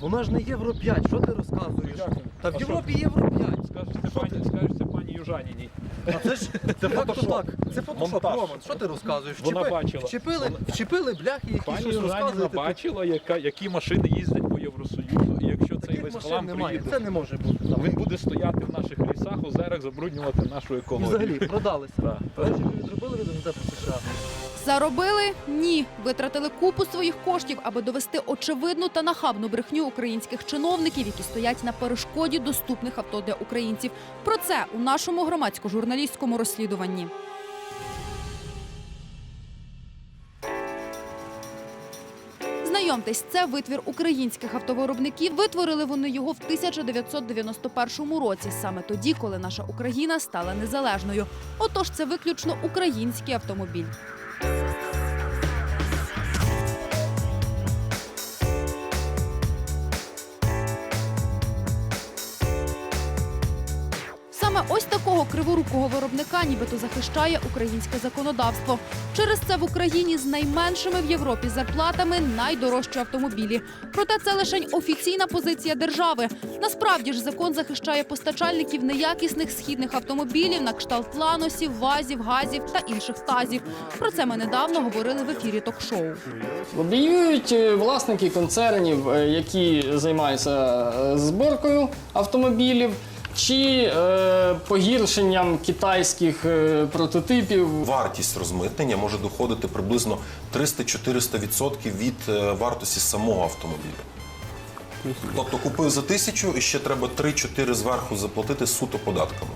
Вона ж не Євро 5, що ти розказуєш? Як? Та в А Європі Євро 5. Скажете Що пані, ти? скажете пані Южаніній. А це ж це як то фотошоп. так? Це фотошоп, Монтаж. Роман. Що ти розказуєш? Вона бачила. Вчепили, вчепили бляхи, які Пані щось Южаніна розказують. бачила, яка, які машини їздять по Євросоюзу. І якщо цей Таких весь машин хлам немає. приїде, Це не може бути. то він буде стояти в наших лісах, озерах, забруднювати нашу І екологію. взагалі продалися. Так, так. Перші люди зробили від США. Заробили? Ні. Витратили купу своїх коштів, аби довести очевидну та нахабну брехню українських чиновників, які стоять на перешкоді доступних авто для українців. Про це у нашому громадсько-журналістському розслідуванні. Знайомтесь, це витвір українських автовиробників. Витворили вони його в 1991 році, саме тоді, коли наша Україна стала незалежною. Отож, це виключно український автомобіль. Криворукого виробника нібито захищає українське законодавство. Через це в Україні з найменшими в Європі зарплатами найдорожчі автомобілі. Проте це лише офіційна позиція держави. Насправді ж закон захищає постачальників неякісних східних автомобілів на кшталт ланосів, вазів, газів та інших тазів. Про це ми недавно говорили в ефірі ток-шоу. Лобіюють е, власники концернів, е, які займаються е, зборкою автомобілів, чи е, погіршенням китайських е, прототипів. Вартість розмитнення може доходити приблизно 300-400% від е, вартості самого автомобіля. Тобто купив за тисячу і ще треба 3-4 зверху заплатити суто податками.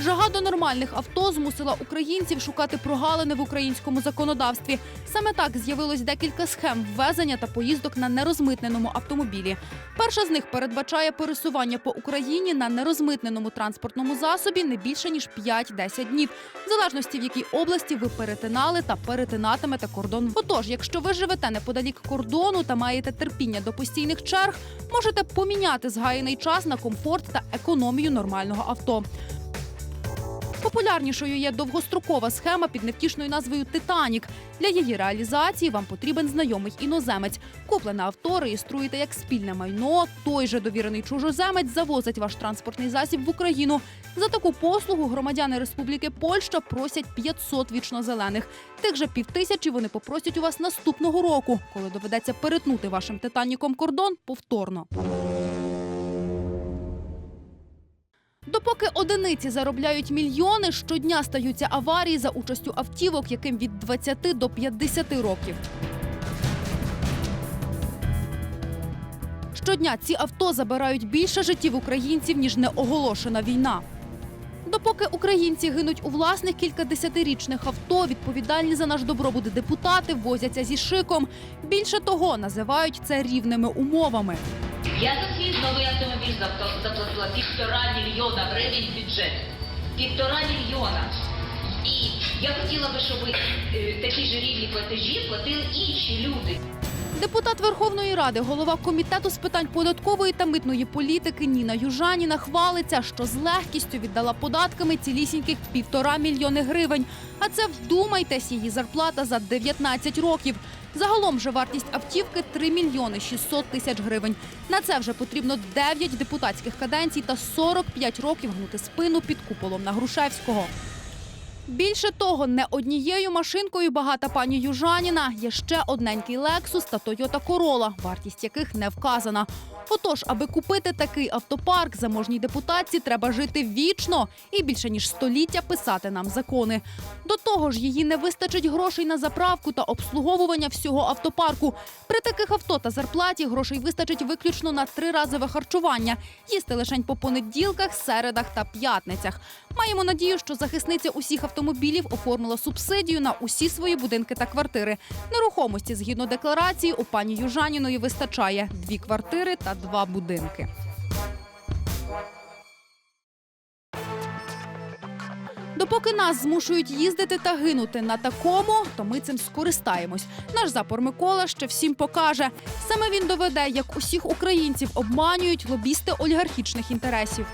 Жага до нормальних авто змусила українців шукати прогалини в українському законодавстві. Саме так з'явилось декілька схем ввезення та поїздок на нерозмитненому автомобілі. Перша з них передбачає пересування по Україні на нерозмитненому транспортному засобі не більше ніж 5-10 днів, в залежності в якій області ви перетинали та перетинатимете кордон. Отож, якщо ви живете неподалік кордону та маєте терпіння до постійних черг, можете поміняти згаяний час на комфорт та економію нормального авто. Популярнішою є довгострокова схема під невтішною назвою Титанік. Для її реалізації вам потрібен знайомий іноземець. Куплене авто реєструєте як спільне майно. Той же довірений чужоземець завозить ваш транспортний засіб в Україну. За таку послугу громадяни Республіки Польща просять 500 вічнозелених. Тих же півтисячі вони попросять у вас наступного року, коли доведеться перетнути вашим титаніком кордон повторно. Допоки одиниці заробляють мільйони, щодня стаються аварії за участю автівок, яким від 20 до 50 років. Щодня ці авто забирають більше життів українців, ніж неоголошена війна. Допоки українці гинуть у власних кількадесятирічних авто, відповідальні за наш добробут депутати возяться зі шиком. Більше того, називають це рівними умовами. Я за свій новий автомобіль заплатила півтора мільйона гривень бюджет. Півтора мільйона. І я хотіла би, щоб е, такі ж рівні платежі платили інші люди. Депутат Верховної Ради, голова комітету з питань податкової та митної політики Ніна Южаніна хвалиться, що з легкістю віддала податками цілісіньких півтора мільйони гривень. А це вдумайтесь, її зарплата за 19 років. Загалом же вартість автівки 3 мільйони 600 тисяч гривень. На це вже потрібно 9 депутатських каденцій та 45 років гнути спину під куполом на Грушевського. Більше того, не однією машинкою багата пані Южаніна є ще одненький Lexus та Toyota Corolla, вартість яких не вказана. Отож, аби купити такий автопарк заможній депутатці, треба жити вічно і більше ніж століття писати нам закони. До того ж, її не вистачить грошей на заправку та обслуговування всього автопарку. При таких авто та зарплаті грошей вистачить виключно на триразове харчування. Їсти лишень по понеділках, середах та п'ятницях. Маємо надію, що захисниця усіх автомобілів оформила субсидію на усі свої будинки та квартири. Нерухомості згідно декларації у пані Южаніної вистачає дві квартири та два будинки. Допоки нас змушують їздити та гинути на такому, то ми цим скористаємось. Наш запор Микола ще всім покаже. Саме він доведе, як усіх українців обманюють лобісти олігархічних інтересів.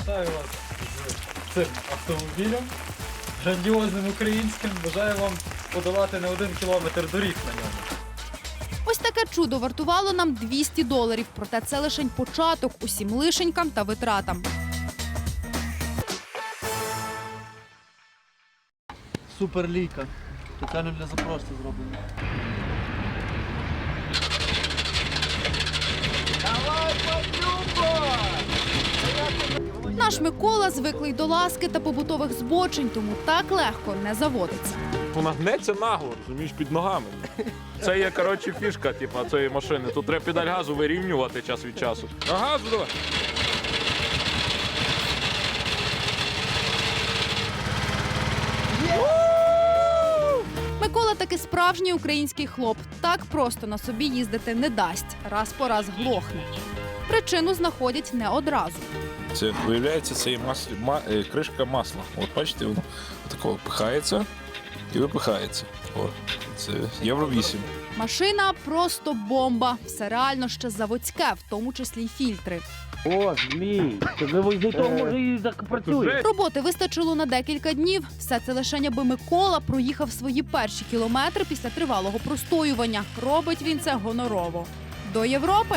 Вітаю вас цим автомобілем, грандіозним українським. Бажаю вам подолати не один кілометр доріг на ньому. Ось Таке чудо вартувало нам 200 доларів. Проте це лишень початок усім лишенькам та витратам. Суперлійка. Спеціально для запорожця зроблено. Наш Микола звиклий до ласки та побутових збочень, тому так легко не заводиться. Вона гнеться нагло, розумієш, під ногами. Це є, коротше, фішка, типу, цієї машини. Тут треба педаль газу вирівнювати час від часу. А газу давай. Микола таки справжній український хлоп. Так просто на собі їздити не дасть. Раз по раз глохне. Причину знаходять не одразу. Це виявляється, це є маслі, ма, е, кришка масла. От бачите, воно такого пихається і випихається. О, це євро 8. Машина просто бомба. Все реально ще заводське, в тому числі й фільтри. О, змій. Це того може і так працює. Роботи вистачило на декілька днів. Все це лише аби Микола проїхав свої перші кілометри після тривалого простоювання. Робить він це гонорово. До Європи.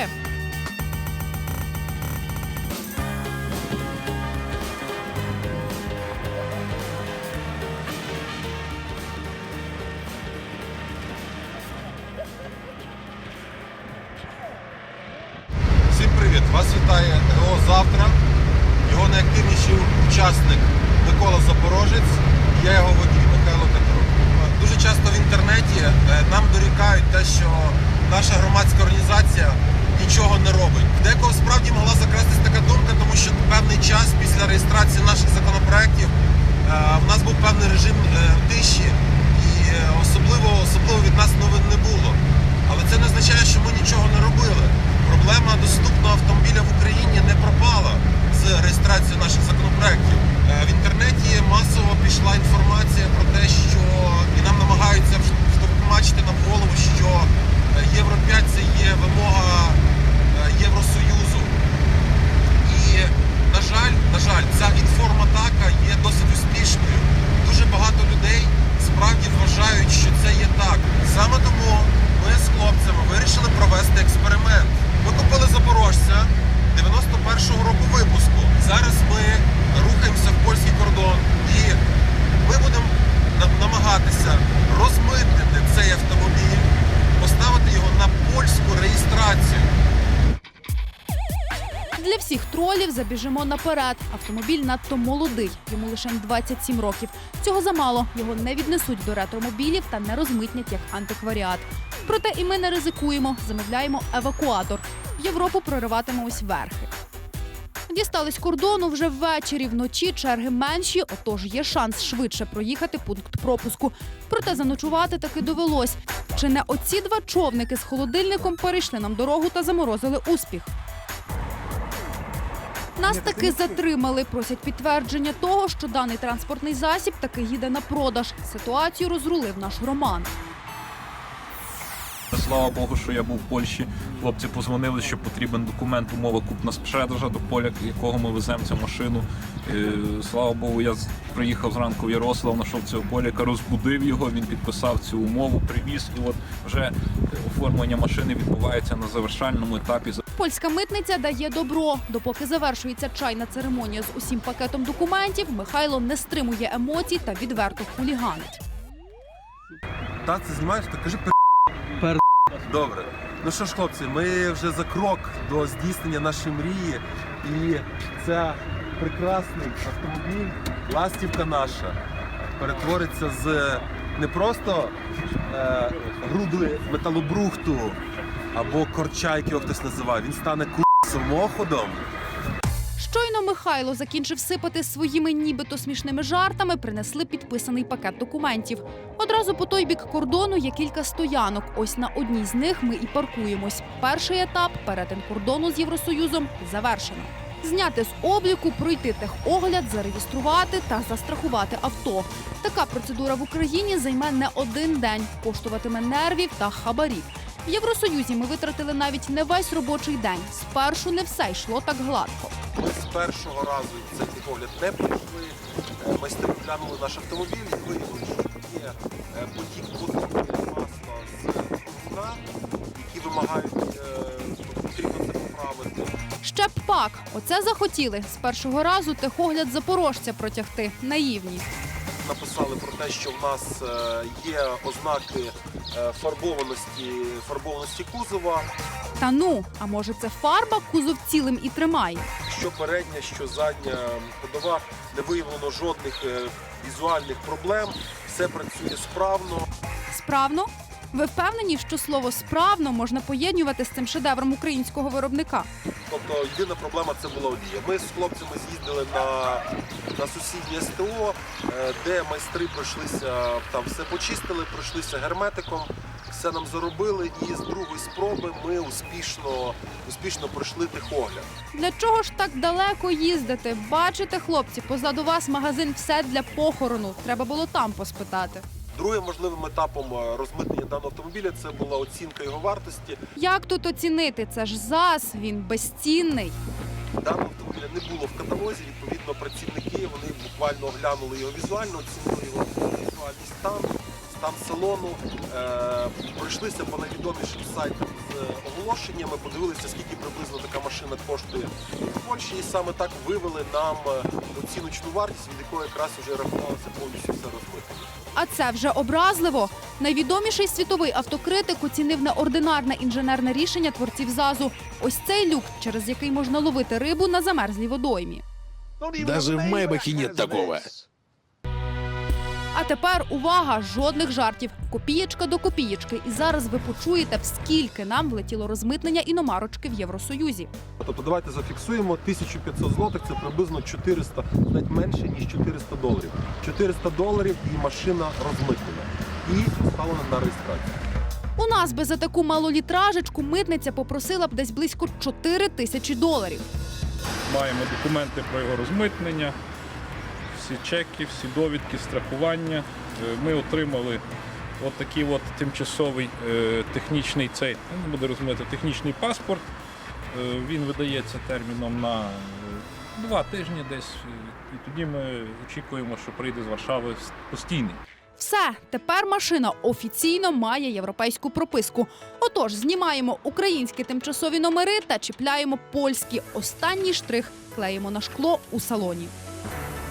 Реєстрації наших законопроєктів е, в нас був певний режим е, тиші, і е, особливо, особливо від нас новин не було. Але це не означає, що ми нічого не робили. Проблема доступного автомобіля в Україні не пропала з реєстрацією наших законопроєктів. В інтернеті масово пішла інформація про те, що і нам намагаються втовкмачити нам голову, що Євро 5 це є вимога Євросоюзу. І, на жаль, на жаль, ця інформатака є досить успішною. Дуже багато людей справді вважають, що це є так. Саме тому ми з хлопцями вирішили провести експеримент. Ми купили запорожця 91-го року випуску. Зараз ми рухаємося в польський кордон і ми будемо на- намагатися розмитнити цей автомобіль, поставити його на польську реєстрацію. Для всіх тролів забіжимо наперед. Автомобіль надто молодий, йому лише 27 років. Цього замало. Його не віднесуть до ретромобілів та не розмитнять як антикваріат. Проте і ми не ризикуємо. Замовляємо евакуатор. В Європу прориватимемось верхи. Дістались кордону вже ввечері. Вночі черги менші, отож є шанс швидше проїхати пункт пропуску. Проте заночувати таки довелось. Чи не оці два човники з холодильником перейшли нам дорогу та заморозили успіх? Нас таки затримали. Просять підтвердження того, що даний транспортний засіб таки їде на продаж. Ситуацію розрулив наш Роман. Слава Богу, що я був в Польщі. Хлопці позвонили, що потрібен документ, умова купна спредажа до поля, якого ми веземо цю машину. Е, Слава Богу, я приїхав зранку в Ярослав, знайшов цього поляка, розбудив його, він підписав цю умову, привіз, і от вже е, оформлення машини відбувається на завершальному етапі. Польська митниця дає добро. Допоки завершується чайна церемонія з усім пакетом документів, Михайло не стримує емоцій та відверто хуліганить. Та це знімаєш, то кажи Добре. Ну що ж, хлопці, ми вже за крок до здійснення нашої мрії. І це прекрасний автомобіль, ластівка наша, перетвориться з не просто е, груди металобрухту або корча, як хтось називає. Він стане ку самоходом. Щойно Михайло закінчив сипати своїми нібито смішними жартами, принесли підписаний пакет документів. Одразу по той бік кордону є кілька стоянок. Ось на одній з них ми і паркуємось. Перший етап перетин кордону з Євросоюзом завершено. Зняти з обліку, пройти техогляд, зареєструвати та застрахувати авто. Така процедура в Україні займе не один день, коштуватиме нервів та хабарів. В Євросоюзі ми витратили навіть не весь робочий день. Спершу не все йшло так гладко першого разу за цей погляд не пройшли. Е, майстри глянули наш автомобіль і виявили, що є е, потік потоки масла з рукна, які вимагають е, потрібно це поправити. Ще б пак, оце захотіли з першого разу техогляд запорожця протягти Наївність. Написали про те, що в нас е, є ознаки е, фарбованості, фарбованості кузова, Та ну, а може це фарба кузов цілим і тримає? що передня, що задня ходова, не виявлено жодних е, візуальних проблем, все працює справно. Справно? Ви впевнені, що слово справно можна поєднювати з цим шедевром українського виробника? Тобто єдина проблема це була олія. Ми з хлопцями з'їздили на, на сусіднє СТО, е, де майстри пройшлися, там все почистили, пройшлися герметиком, все нам заробили, і з другої спроби ми успішно, успішно пройшли техогляд. Для чого ж так далеко їздити? Бачите, хлопці, позаду вас магазин все для похорону. Треба було там поспитати. Другим можливим етапом е, розмитнення даного автомобіля це була оцінка його вартості. Як тут оцінити? Це ж ЗАЗ, він безцінний. Даного автомобіля не було в каталозі. Відповідно, працівники вони буквально оглянули його візуально, оцінили його візуальний стан, стан салону. Е, пройшлися по найвідомішим сайтам з оголошеннями, подивилися, скільки приблизно така машина коштує в Польщі, і саме так вивели нам е, оціночну вартість, від якої якраз вже рахувалося повністю все розмитнення. А це вже образливо. Найвідоміший світовий автокритик оцінив неординарне інженерне рішення творців ЗАЗу. Ось цей люк, через який можна ловити рибу на замерзлій водоймі. Даже в Майбахе нет такого. А тепер увага! Жодних жартів. Копієчка до копієчки. І зараз ви почуєте, в скільки нам влетіло розмитнення іномарочки в Євросоюзі. Тобто давайте зафіксуємо 1500 злотих, це приблизно 400, навіть менше ніж 400 доларів. 400 доларів і машина розмитнена і поставлена на реєстрацію. У нас би за таку малолітражечку митниця попросила б десь близько 4 тисячі доларів. Маємо документи про його розмитнення, всі чеки, всі довідки, страхування. Е, Ми отримали от такий от тимчасовий е, технічний цей, буде розуміти, технічний паспорт. Е, Він видається терміном на два тижні десь. І тоді ми очікуємо, що прийде з Варшави постійний. Все, тепер машина офіційно має європейську прописку. Отож, знімаємо українські тимчасові номери та чіпляємо польські. Останній штрих клеїмо на шкло у салоні.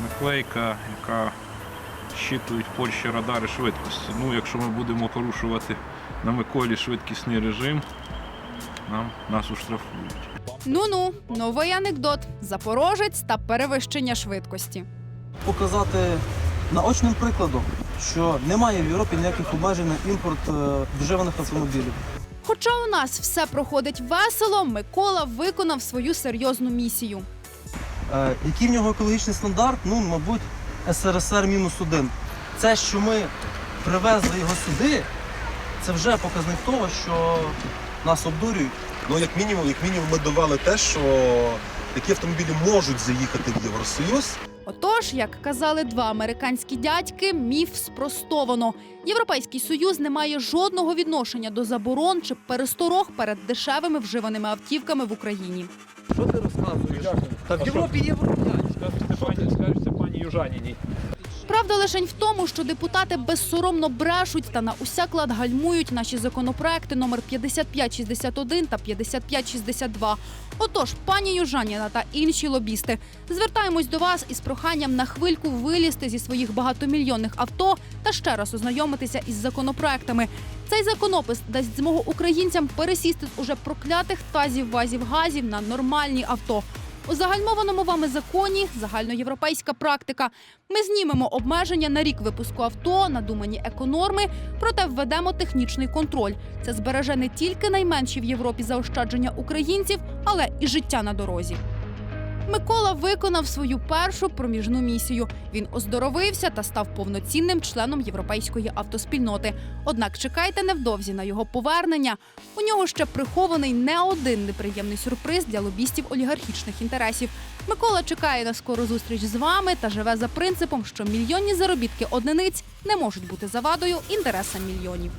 Наклейка, яка щитують в Польщі радари швидкості. Ну, якщо ми будемо порушувати на Миколі швидкісний режим, нам нас уштрафують. Ну-ну, новий анекдот: запорожець та перевищення швидкості. Показати наочним прикладом, що немає в Європі ніяких обмежень на імпорт е, вживаних автомобілів. Хоча у нас все проходить весело, Микола виконав свою серйозну місію. Е, Який в нього екологічний стандарт? Ну, мабуть, СРСР мінус один. Це, що ми привезли його сюди, це вже показник того, що нас обдурюють. Ну, як мінімум, як мінімум, ми довели те, що такі автомобілі можуть заїхати в Євросоюз. Отож, як казали два американські дядьки, міф спростовано. Європейський союз не має жодного відношення до заборон чи пересторог перед дешевими вживаними автівками в Україні. Що ти розказуєш? Та в Європі є пані, скажете пані Южаніній. Правда лишень в тому, що депутати безсоромно брешуть та на усяк лад гальмують наші законопроекти номер 5561 та 5562. Отож, пані Южаніна та інші лобісти, звертаємось до вас із проханням на хвильку вилізти зі своїх багатомільйонних авто та ще раз ознайомитися із законопроектами. Цей законопис дасть змогу українцям пересісти з уже проклятих тазів вазів газів на нормальні авто. У загальмованому вами законі загальноєвропейська практика. Ми знімемо обмеження на рік випуску авто, надумані еконорми, проте введемо технічний контроль. Це збереже не тільки найменші в Європі заощадження українців, але і життя на дорозі. Микола виконав свою першу проміжну місію. Він оздоровився та став повноцінним членом європейської автоспільноти. Однак чекайте невдовзі на його повернення. У нього ще прихований не один неприємний сюрприз для лобістів олігархічних інтересів. Микола чекає на скору зустріч з вами та живе за принципом, що мільйонні заробітки одиниць не можуть бути завадою інтересам мільйонів.